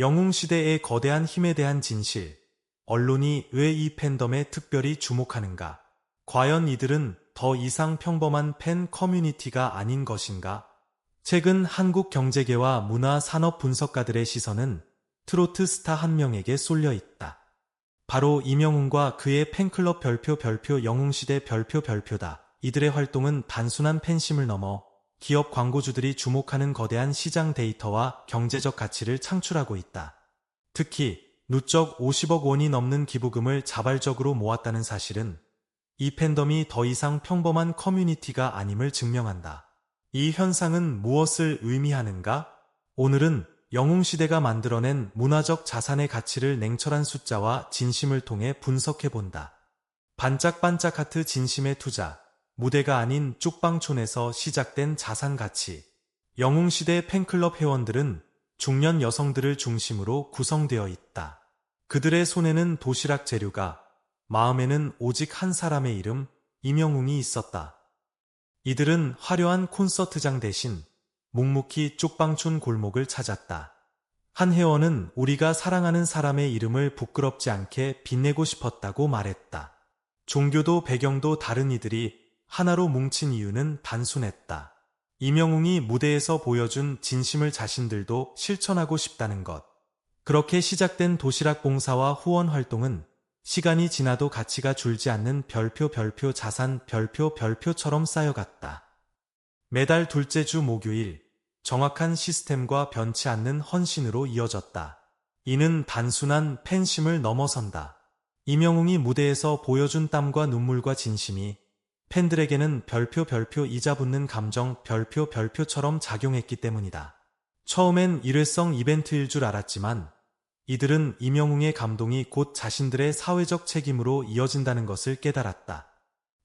영웅시대의 거대한 힘에 대한 진실. 언론이 왜 이 팬덤에 특별히 주목하는가? 과연 이들은 더 이상 평범한 팬 커뮤니티가 아닌 것인가? 최근 한국 경제계와 문화 산업 분석가들의 시선은 트로트 스타 한 명에게 쏠려 있다. 바로 이명훈과 그의 팬클럽 별표 별표 영웅시대 별표 별표다. 이들의 활동은 단순한 팬심을 넘어 기업 광고주들이 주목하는 거대한 시장 데이터와 경제적 가치를 창출하고 있다. 특히 누적 50억 원이 넘는 기부금을 자발적으로 모았다는 사실은 이 팬덤이 더 이상 평범한 커뮤니티가 아님을 증명한다. 이 현상은 무엇을 의미하는가? 오늘은 영웅시대가 만들어낸 문화적 자산의 가치를 냉철한 숫자와 진심을 통해 분석해본다. 반짝반짝 하트 진심의 투자, 무대가 아닌 쪽방촌에서 시작된 자산 가치. 영웅시대 팬클럽 회원들은 중년 여성들을 중심으로 구성되어 있다. 그들의 손에는 도시락 재료가, 마음에는 오직 한 사람의 이름, 이명웅이 있었다. 이들은 화려한 콘서트장 대신 묵묵히 쪽방촌 골목을 찾았다. 한 회원은 우리가 사랑하는 사람의 이름을 부끄럽지 않게 빛내고 싶었다고 말했다. 종교도 배경도 다른 이들이 하나로 뭉친 이유는 단순했다. 이명웅이 무대에서 보여준 진심을 자신들도 실천하고 싶다는 것. 그렇게 시작된 도시락 봉사와 후원 활동은 시간이 지나도 가치가 줄지 않는 별표 별표 자산 별표 별표처럼 쌓여갔다. 매달 둘째 주 목요일 정확한 시스템과 변치 않는 헌신으로 이어졌다. 이는 단순한 팬심을 넘어선다. 이명웅이 무대에서 보여준 땀과 눈물과 진심이 팬들에게는 별표 별표 이자 붙는 감정 별표 별표처럼 작용했기 때문이다. 처음엔 일회성 이벤트일 줄 알았지만 이들은 이명웅의 감동이 곧 자신들의 사회적 책임으로 이어진다는 것을 깨달았다.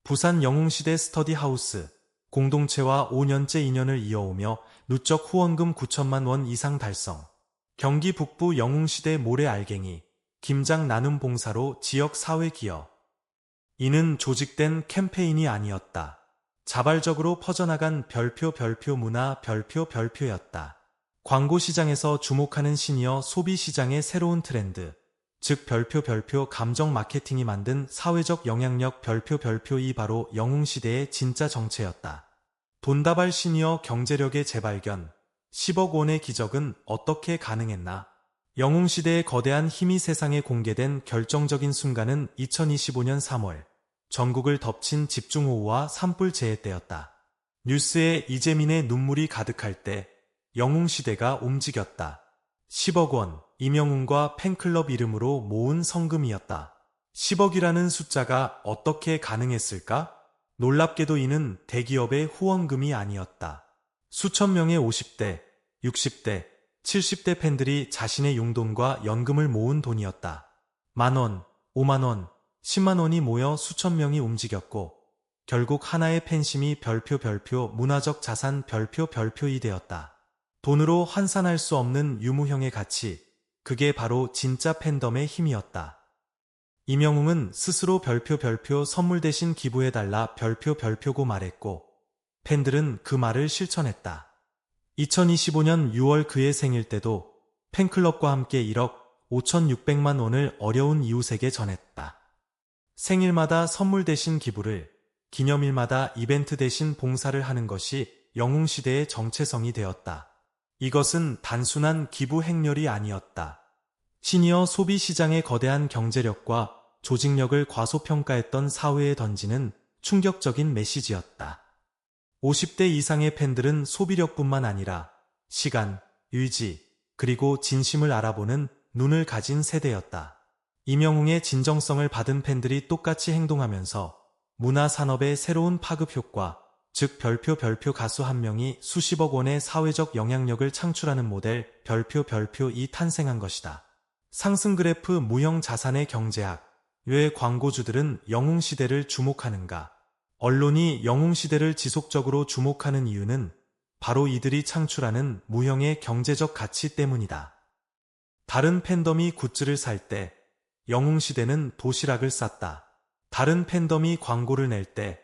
부산 영웅시대 스터디하우스 공동체와 5년째 인연을 이어오며 누적 후원금 9천만 원 이상 달성 경기 북부 영웅시대 모래 알갱이 김장 나눔 봉사로 지역 사회 기여 이는 조직된 캠페인이 아니었다. 자발적으로 퍼져나간 별표 별표 문화 별표 별표였다. 광고 시장에서 주목하는 시니어 소비 시장의 새로운 트렌드, 즉 별표 별표 감정 마케팅이 만든 사회적 영향력 별표 별표 이 바로 영웅시대의 진짜 정체였다. 돈다발 시니어 경제력의 재발견, 10억 원의 기적은 어떻게 가능했나? 영웅시대의 거대한 힘이 세상에 공개된 결정적인 순간은 2025년 3월, 전국을 덮친 집중호우와 산불 재해 때였다. 뉴스에 이재민의 눈물이 가득할 때 영웅시대가 움직였다. 10억 원, 이명웅과 팬클럽 이름으로 모은 성금이었다. 10억이라는 숫자가 어떻게 가능했을까? 놀랍게도 이는 대기업의 후원금이 아니었다. 수천 명의 50대, 60대, 70대 팬들이 자신의 용돈과 연금을 모은 돈이었다. 만원, 5만원, 10만원이 모여 수천 명이 움직였고 결국 하나의 팬심이 별표 별표 문화적 자산 별표 별표이 되었다. 돈으로 환산할 수 없는 유무형의 가치, 그게 바로 진짜 팬덤의 힘이었다. 이명웅은 스스로 별표 별표 선물 대신 기부해달라 별표 별표고 말했고, 팬들은 그 말을 실천했다. 2025년 6월 그의 생일 때도 팬클럽과 함께 1억 5,600만 원을 어려운 이웃에게 전했다. 생일마다 선물 대신 기부를, 기념일마다 이벤트 대신 봉사를 하는 것이 영웅시대의 정체성이 되었다. 이것은 단순한 기부 행렬이 아니었다. 시니어 소비 시장의 거대한 경제력과 조직력을 과소평가했던 사회에 던지는 충격적인 메시지였다. 50대 이상의 팬들은 소비력뿐만 아니라 시간, 의지, 그리고 진심을 알아보는 눈을 가진 세대였다. 이명웅의 진정성을 받은 팬들이 똑같이 행동하면서 문화산업의 새로운 파급 효과, 즉 별표 별표 가수 한 명이 수십억 원의 사회적 영향력을 창출하는 모델 별표 별표 이 탄생한 것이다. 상승 그래프 무형 자산의 경제학 왜 광고주들은 영웅 시대를 주목하는가? 언론이 영웅시대를 지속적으로 주목하는 이유는 바로 이들이 창출하는 무형의 경제적 가치 때문이다. 다른 팬덤이 굿즈를 살 때 영웅시대는 도시락을 쌌다. 다른 팬덤이 광고를 낼 때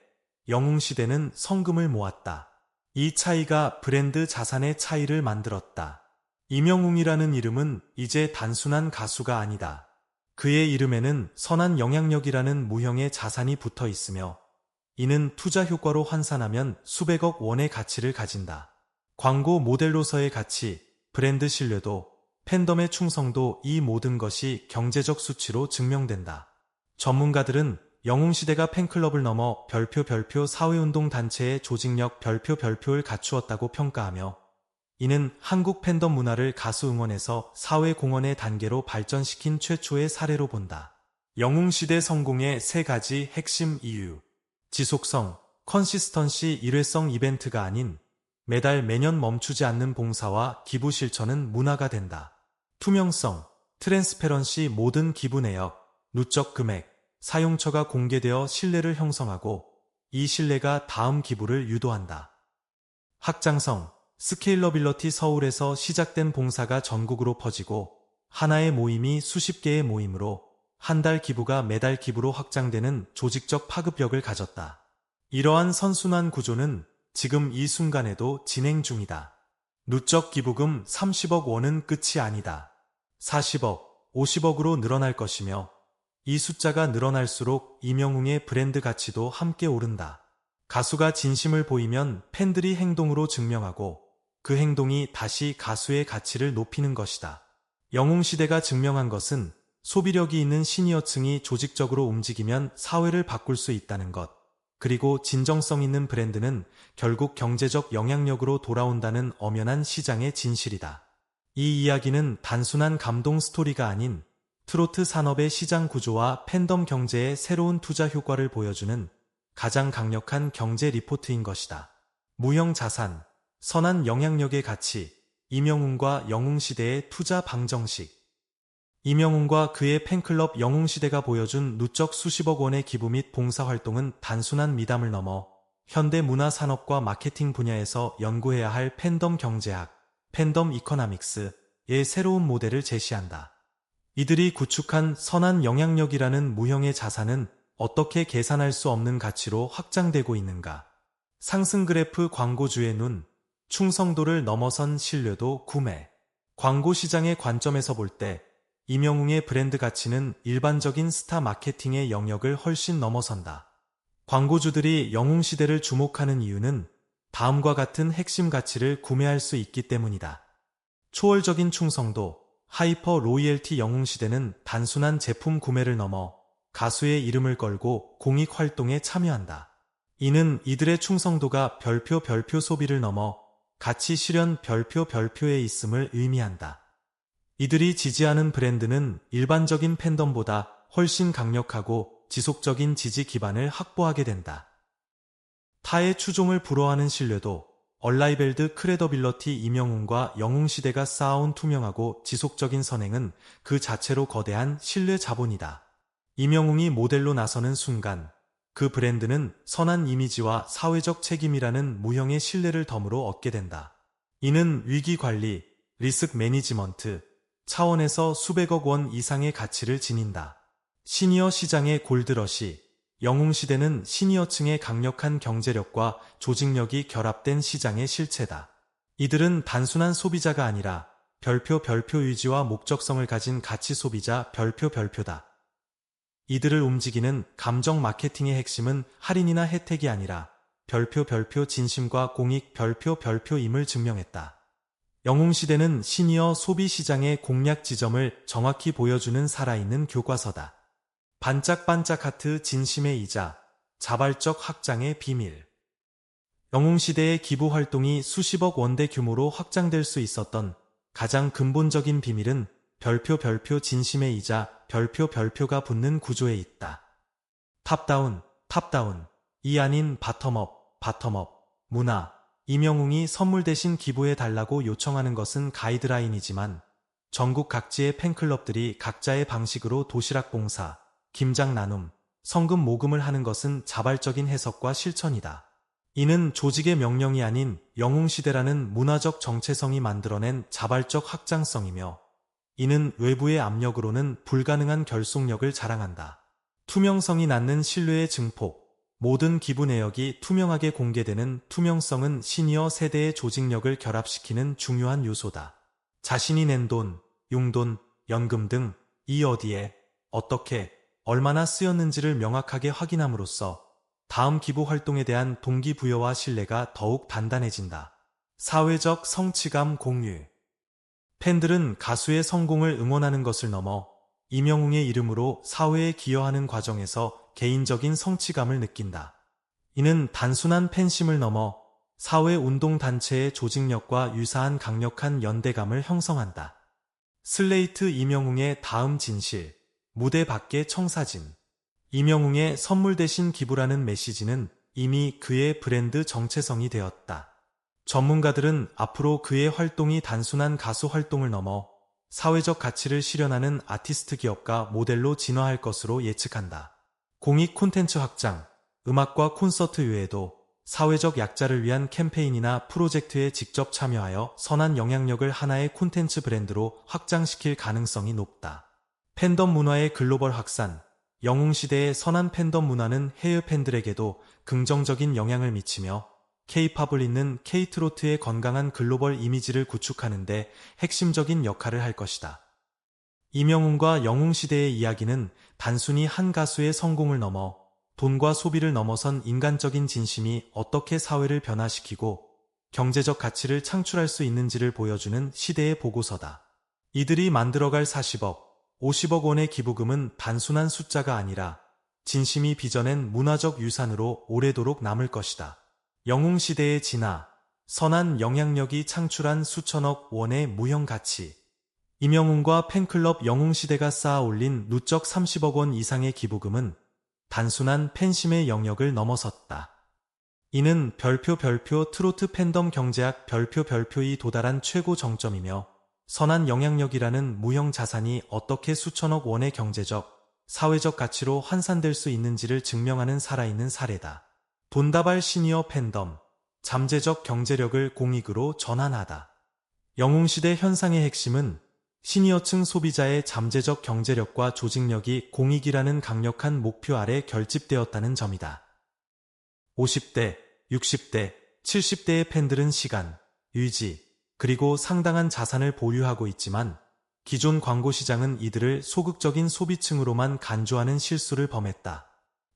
영웅시대는 성금을 모았다. 이 차이가 브랜드 자산의 차이를 만들었다. 이명웅이라는 이름은 이제 단순한 가수가 아니다. 그의 이름에는 선한 영향력이라는 무형의 자산이 붙어 있으며 이는 투자 효과로 환산하면 수백억 원의 가치를 가진다. 광고 모델로서의 가치, 브랜드 신뢰도, 팬덤의 충성도 이 모든 것이 경제적 수치로 증명된다. 전문가들은 영웅시대가 팬클럽을 넘어 별표 별표 사회운동 단체의 조직력 별표 별표를 갖추었다고 평가하며 이는 한국 팬덤 문화를 가수 응원에서 사회 공헌의 단계로 발전시킨 최초의 사례로 본다. 영웅시대 성공의 세 가지 핵심 이유. 지속성, 컨시스턴시 일회성 이벤트가 아닌 매달 매년 멈추지 않는 봉사와 기부 실천은 문화가 된다. 투명성, 트랜스페런시 모든 기부 내역, 누적 금액, 사용처가 공개되어 신뢰를 형성하고 이 신뢰가 다음 기부를 유도한다. 확장성, 스케일러빌러티 서울에서 시작된 봉사가 전국으로 퍼지고 하나의 모임이 수십 개의 모임으로 한 달 기부가 매달 기부로 확장되는 조직적 파급력을 가졌다. 이러한 선순환 구조는 지금 이 순간에도 진행 중이다. 누적 기부금 30억 원은 끝이 아니다. 40억, 50억으로 늘어날 것이며 이 숫자가 늘어날수록 이명웅의 브랜드 가치도 함께 오른다. 가수가 진심을 보이면 팬들이 행동으로 증명하고 그 행동이 다시 가수의 가치를 높이는 것이다. 영웅시대가 증명한 것은 소비력이 있는 시니어층이 조직적으로 움직이면 사회를 바꿀 수 있다는 것. 그리고 진정성 있는 브랜드는 결국 경제적 영향력으로 돌아온다는 엄연한 시장의 진실이다. 이 이야기는 단순한 감동 스토리가 아닌 트로트 산업의 시장 구조와 팬덤 경제의 새로운 투자 효과를 보여주는 가장 강력한 경제 리포트인 것이다. 무형 자산, 선한 영향력의 가치, 이명웅과 영웅 시대의 투자 방정식, 이명웅과 그의 팬클럽 영웅시대가 보여준 누적 수십억 원의 기부 및 봉사활동은 단순한 미담을 넘어 현대 문화산업과 마케팅 분야에서 연구해야 할 팬덤 경제학, 팬덤 이코나믹스의 새로운 모델을 제시한다. 이들이 구축한 선한 영향력이라는 무형의 자산은 어떻게 계산할 수 없는 가치로 확장되고 있는가? 상승 그래프 광고주의 눈, 충성도를 넘어선 신뢰도 구매. 광고 시장의 관점에서 볼 때 이명웅의 브랜드 가치는 일반적인 스타 마케팅의 영역을 훨씬 넘어선다. 광고주들이 영웅 시대를 주목하는 이유는 다음과 같은 핵심 가치를 구매할 수 있기 때문이다. 초월적인 충성도, 하이퍼 로이엘티 영웅 시대는 단순한 제품 구매를 넘어 가수의 이름을 걸고 공익 활동에 참여한다. 이는 이들의 충성도가 별표 별표 소비를 넘어 가치 실현 별표 별표에 있음을 의미한다. 이들이 지지하는 브랜드는 일반적인 팬덤보다 훨씬 강력하고 지속적인 지지 기반을 확보하게 된다. 타의 추종을 불허하는 신뢰도 얼라이벨드 크레더빌러티 이명웅과 영웅시대가 쌓아온 투명하고 지속적인 선행은 그 자체로 거대한 신뢰 자본이다. 이명웅이 모델로 나서는 순간 그 브랜드는 선한 이미지와 사회적 책임이라는 무형의 신뢰를 덤으로 얻게 된다. 이는 위기 관리, 리스크 매니지먼트, 차원에서 수백억 원 이상의 가치를 지닌다. 시니어 시장의 골드러시, 영웅시대는 시니어층의 강력한 경제력과 조직력이 결합된 시장의 실체다. 이들은 단순한 소비자가 아니라 별표 별표 의지와 목적성을 가진 가치 소비자 별표 별표다. 이들을 움직이는 감정 마케팅의 핵심은 할인이나 혜택이 아니라 별표 별표 진심과 공익 별표 별표임을 증명했다. 영웅시대는 시니어 소비시장의 공략 지점을 정확히 보여주는 살아있는 교과서다. 반짝반짝 하트 진심의 이자, 자발적 확장의 비밀. 영웅시대의 기부 활동이 수십억 원대 규모로 확장될 수 있었던 가장 근본적인 비밀은 별표 별표 진심의 이자 별표 별표가 붙는 구조에 있다. 탑다운, 탑다운, 이 아닌 바텀업, 바텀업, 문화, 이명웅이 선물 대신 기부해 달라고 요청하는 것은 가이드라인이지만 전국 각지의 팬클럽들이 각자의 방식으로 도시락 봉사, 김장 나눔, 성금 모금을 하는 것은 자발적인 해석과 실천이다. 이는 조직의 명령이 아닌 영웅시대라는 문화적 정체성이 만들어낸 자발적 확장성이며 이는 외부의 압력으로는 불가능한 결속력을 자랑한다. 투명성이 낳는 신뢰의 증폭, 모든 기부 내역이 투명하게 공개되는 투명성은 시니어 세대의 조직력을 결합시키는 중요한 요소다. 자신이 낸 돈, 용돈, 연금 등 이 어디에 어떻게 얼마나 쓰였는지를 명확하게 확인함으로써 다음 기부 활동에 대한 동기부여와 신뢰가 더욱 단단해진다. 사회적 성취감 공유 팬들은 가수의 성공을 응원하는 것을 넘어 이명웅의 이름으로 사회에 기여하는 과정에서 개인적인 성취감을 느낀다. 이는 단순한 팬심을 넘어 사회운동단체의 조직력과 유사한 강력한 연대감을 형성한다. 슬레이트 이명웅의 다음 진실, 무대 밖의 청사진. 이명웅의 선물 대신 기부라는 메시지는 이미 그의 브랜드 정체성이 되었다. 전문가들은 앞으로 그의 활동이 단순한 가수 활동을 넘어 사회적 가치를 실현하는 아티스트 기업가 모델로 진화할 것으로 예측한다. 공익 콘텐츠 확장, 음악과 콘서트 외에도 사회적 약자를 위한 캠페인이나 프로젝트에 직접 참여하여 선한 영향력을 하나의 콘텐츠 브랜드로 확장시킬 가능성이 높다. 팬덤 문화의 글로벌 확산, 영웅시대의 선한 팬덤 문화는 해외 팬들에게도 긍정적인 영향을 미치며 K-팝을 잇는 K-트로트의 건강한 글로벌 이미지를 구축하는데 핵심적인 역할을 할 것이다. 이명웅과 영웅 시대의 이야기는 단순히 한 가수의 성공을 넘어 돈과 소비를 넘어선 인간적인 진심이 어떻게 사회를 변화시키고 경제적 가치를 창출할 수 있는지를 보여주는 시대의 보고서다. 이들이 만들어갈 40억, 50억 원의 기부금은 단순한 숫자가 아니라 진심이 빚어낸 문화적 유산으로 오래도록 남을 것이다. 영웅시대의 진화, 선한 영향력이 창출한 수천억 원의 무형 가치, 이명웅과 팬클럽 영웅시대가 쌓아 올린 누적 30억 원 이상의 기부금은 단순한 팬심의 영역을 넘어섰다. 이는 별표 별표 트로트 팬덤 경제학 별표 별표이 도달한 최고 정점이며 선한 영향력이라는 무형 자산이 어떻게 수천억 원의 경제적, 사회적 가치로 환산될 수 있는지를 증명하는 살아있는 사례다. 돈다발 시니어 팬덤, 잠재적 경제력을 공익으로 전환하다. 영웅시대 현상의 핵심은 시니어층 소비자의 잠재적 경제력과 조직력이 공익이라는 강력한 목표 아래 결집되었다는 점이다. 50대, 60대, 70대의 팬들은 시간, 유지, 그리고 상당한 자산을 보유하고 있지만 기존 광고 시장은 이들을 소극적인 소비층으로만 간주하는 실수를 범했다.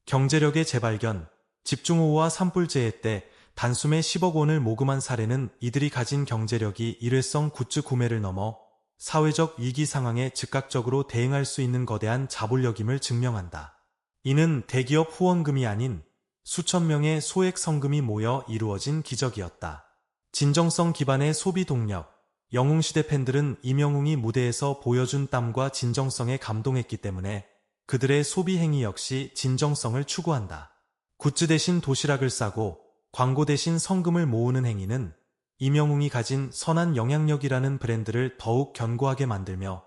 경제력의 재발견, 집중호우와 산불재해 때 단숨에 10억 원을 모금한 사례는 이들이 가진 경제력이 일회성 굿즈 구매를 넘어 사회적 위기 상황에 즉각적으로 대응할 수 있는 거대한 자본력임을 증명한다. 이는 대기업 후원금이 아닌 수천 명의 소액 성금이 모여 이루어진 기적이었다. 진정성 기반의 소비 동력. 영웅시대 팬들은 이명웅이 무대에서 보여준 땀과 진정성에 감동했기 때문에 그들의 소비 행위 역시 진정성을 추구한다. 굿즈 대신 도시락을 싸고 광고 대신 성금을 모으는 행위는 이명웅이 가진 선한 영향력이라는 브랜드를 더욱 견고하게 만들며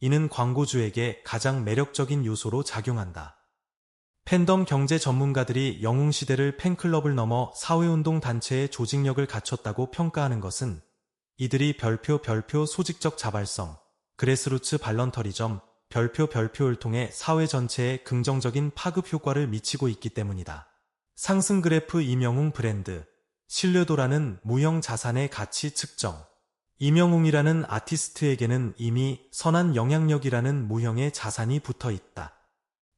이는 광고주에게 가장 매력적인 요소로 작용한다. 팬덤 경제 전문가들이 영웅시대를 팬클럽을 넘어 사회운동 단체의 조직력을 갖췄다고 평가하는 것은 이들이 별표 별표 소직적 자발성, 그레스루츠 발런터리점, 별표 별표를 통해 사회 전체에 긍정적인 파급 효과를 미치고 있기 때문이다. 상승 그래프 이명웅 브랜드 신뢰도라는 무형 자산의 가치 측정. 이명웅이라는 아티스트에게는 이미 선한 영향력이라는 무형의 자산이 붙어 있다.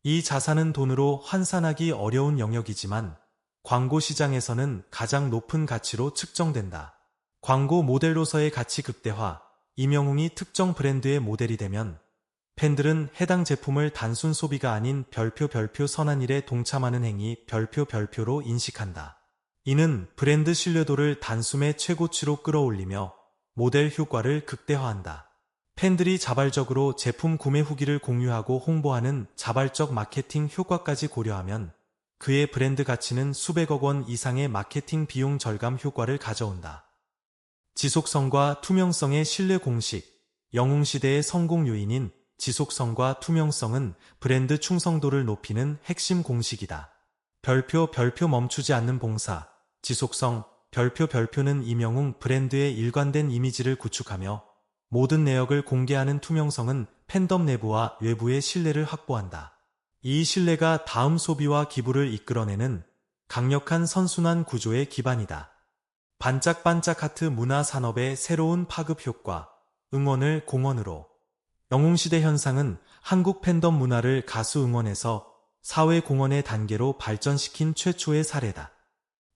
이 자산은 돈으로 환산하기 어려운 영역이지만 광고 시장에서는 가장 높은 가치로 측정된다. 광고 모델로서의 가치 극대화, 이명웅이 특정 브랜드의 모델이 되면 팬들은 해당 제품을 단순 소비가 아닌 별표 별표 선한 일에 동참하는 행위 별표 별표로 인식한다. 이는 브랜드 신뢰도를 단숨에 최고치로 끌어올리며 모델 효과를 극대화한다. 팬들이 자발적으로 제품 구매 후기를 공유하고 홍보하는 자발적 마케팅 효과까지 고려하면 그의 브랜드 가치는 수백억 원 이상의 마케팅 비용 절감 효과를 가져온다. 지속성과 투명성의 신뢰 공식, 영웅시대의 성공 요인인 지속성과 투명성은 브랜드 충성도를 높이는 핵심 공식이다. 별표 별표 멈추지 않는 봉사, 지속성, 별표 별표는 이명웅 브랜드의 일관된 이미지를 구축하며 모든 내역을 공개하는 투명성은 팬덤 내부와 외부의 신뢰를 확보한다. 이 신뢰가 다음 소비와 기부를 이끌어내는 강력한 선순환 구조의 기반이다. 반짝반짝 하트 문화 산업의 새로운 파급 효과, 응원을 공원으로. 영웅시대 현상은 한국 팬덤 문화를 가수 응원에서 사회 공헌의 단계로 발전시킨 최초의 사례다.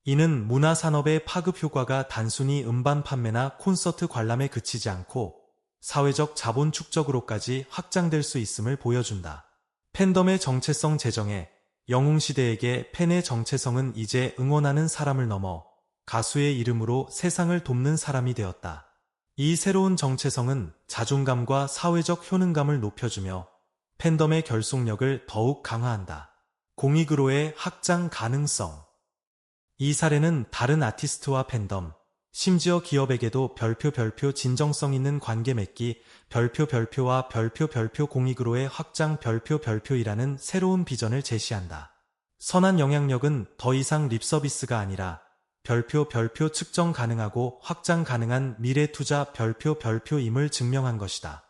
이는 문화산업의 파급 효과가 단순히 음반 판매나 콘서트 관람에 그치지 않고 사회적 자본 축적으로까지 확장될 수 있음을 보여준다. 팬덤의 정체성 제정에 영웅시대에게 팬의 정체성은 이제 응원하는 사람을 넘어 가수의 이름으로 세상을 돕는 사람이 되었다. 이 새로운 정체성은 자존감과 사회적 효능감을 높여주며 팬덤의 결속력을 더욱 강화한다. 공익으로의 확장 가능성. 이 사례는 다른 아티스트와 팬덤, 심지어 기업에게도 별표 별표 진정성 있는 관계 맺기 별표 별표와 별표 별표 공익으로의 확장 별표 별표이라는 새로운 비전을 제시한다. 선한 영향력은 더 이상 립서비스가 아니라 별표 별표 측정 가능하고 확장 가능한 미래 투자 별표 별표임을 증명한 것이다.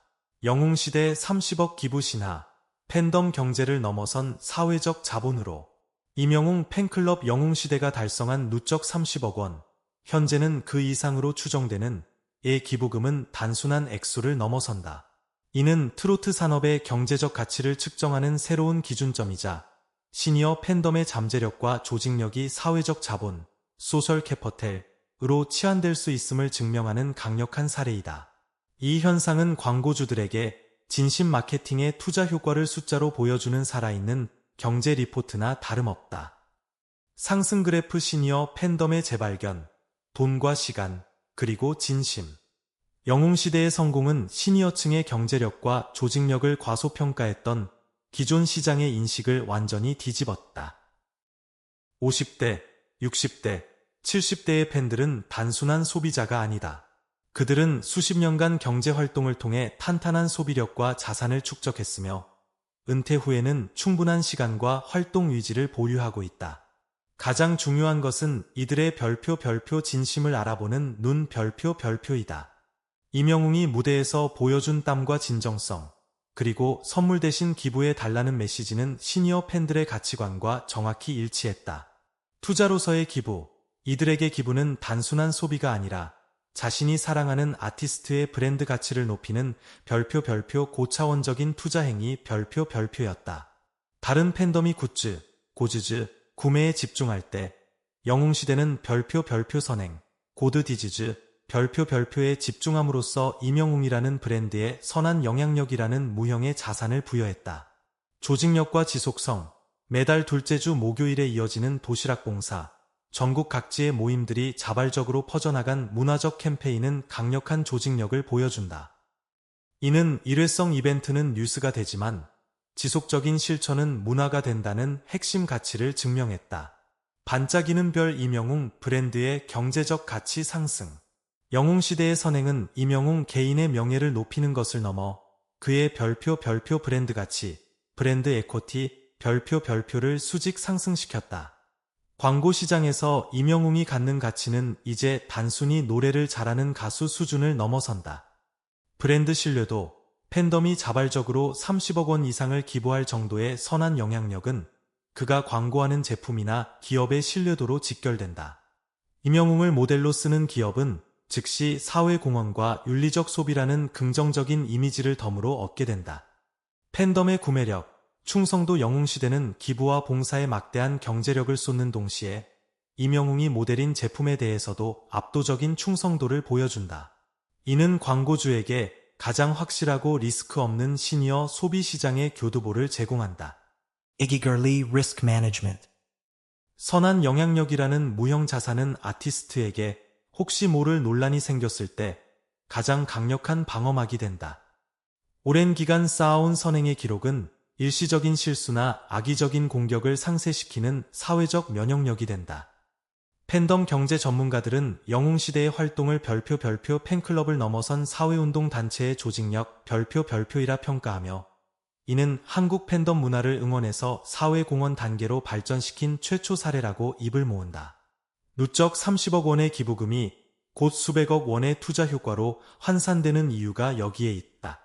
영웅시대 30억 기부 신화, 팬덤 경제를 넘어선 사회적 자본으로 이명웅 팬클럽 영웅시대가 달성한 누적 30억 원, 현재는 그 이상으로 추정되는 의 기부금은 단순한 액수를 넘어선다. 이는 트로트 산업의 경제적 가치를 측정하는 새로운 기준점이자 시니어 팬덤의 잠재력과 조직력이 사회적 자본, 소셜 캐퍼텔으로 치환될 수 있음을 증명하는 강력한 사례이다. 이 현상은 광고주들에게 진심 마케팅의 투자 효과를 숫자로 보여주는 살아있는 경제 리포트나 다름없다. 상승 그래프 시니어 팬덤의 재발견, 돈과 시간, 그리고 진심. 영웅시대의 성공은 시니어층의 경제력과 조직력을 과소평가했던 기존 시장의 인식을 완전히 뒤집었다. 50대, 60대, 70대의 팬들은 단순한 소비자가 아니다. 그들은 수십 년간 경제 활동을 통해 탄탄한 소비력과 자산을 축적했으며 은퇴 후에는 충분한 시간과 활동 의지를 보유하고 있다. 가장 중요한 것은 이들의 별표 별표 진심을 알아보는 눈 별표 별표이다. 이명웅이 무대에서 보여준 땀과 진정성, 그리고 선물 대신 기부해 달라는 메시지는 시니어 팬들의 가치관과 정확히 일치했다. 투자로서의 기부, 이들에게 기부는 단순한 소비가 아니라 자신이 사랑하는 아티스트의 브랜드 가치를 높이는 별표 별표 고차원적인 투자 행위 별표 별표였다. 다른 팬덤이 굿즈, 고즈즈, 구매에 집중할 때 영웅시대는 별표 별표 선행, 고드 디지즈, 별표 별표에 집중함으로써 이명웅이라는 브랜드에 선한 영향력이라는 무형의 자산을 부여했다. 조직력과 지속성, 매달 둘째 주 목요일에 이어지는 도시락 봉사, 전국 각지의 모임들이 자발적으로 퍼져나간 문화적 캠페인은 강력한 조직력을 보여준다. 이는 일회성 이벤트는 뉴스가 되지만 지속적인 실천은 문화가 된다는 핵심 가치를 증명했다. 반짝이는 별 이명웅 브랜드의 경제적 가치 상승. 영웅시대의 선행은 이명웅 개인의 명예를 높이는 것을 넘어 그의 별표 별표 브랜드 가치, 브랜드 에코티, 별표 별표를 수직 상승시켰다. 광고 시장에서 이명웅이 갖는 가치는 이제 단순히 노래를 잘하는 가수 수준을 넘어선다. 브랜드 신뢰도 팬덤이 자발적으로 30억 원 이상을 기부할 정도의 선한 영향력은 그가 광고하는 제품이나 기업의 신뢰도로 직결된다. 임영웅을 모델로 쓰는 기업은 즉시 사회공헌과 윤리적 소비라는 긍정적인 이미지를 덤으로 얻게 된다. 팬덤의 구매력, 충성도 영웅시대는 기부와 봉사에 막대한 경제력을 쏟는 동시에 임영웅이 모델인 제품에 대해서도 압도적인 충성도를 보여준다. 이는 광고주에게 가장 확실하고 리스크 없는 시니어 소비 시장의 교두보를 제공한다. Gurley Risk Management. 선한 영향력이라는 무형 자산은 아티스트에게 혹시 모를 논란이 생겼을 때 가장 강력한 방어막이 된다. 오랜 기간 쌓아온 선행의 기록은 일시적인 실수나 악의적인 공격을 상쇄시키는 사회적 면역력이 된다. 팬덤 경제 전문가들은 영웅시대의 활동을 별표 별표 팬클럽을 넘어선 사회운동 단체의 조직력 별표 별표이라 평가하며 이는 한국 팬덤 문화를 응원해서 사회공헌 단계로 발전시킨 최초 사례라고 입을 모은다. 누적 30억 원의 기부금이 곧 수백억 원의 투자 효과로 환산되는 이유가 여기에 있다.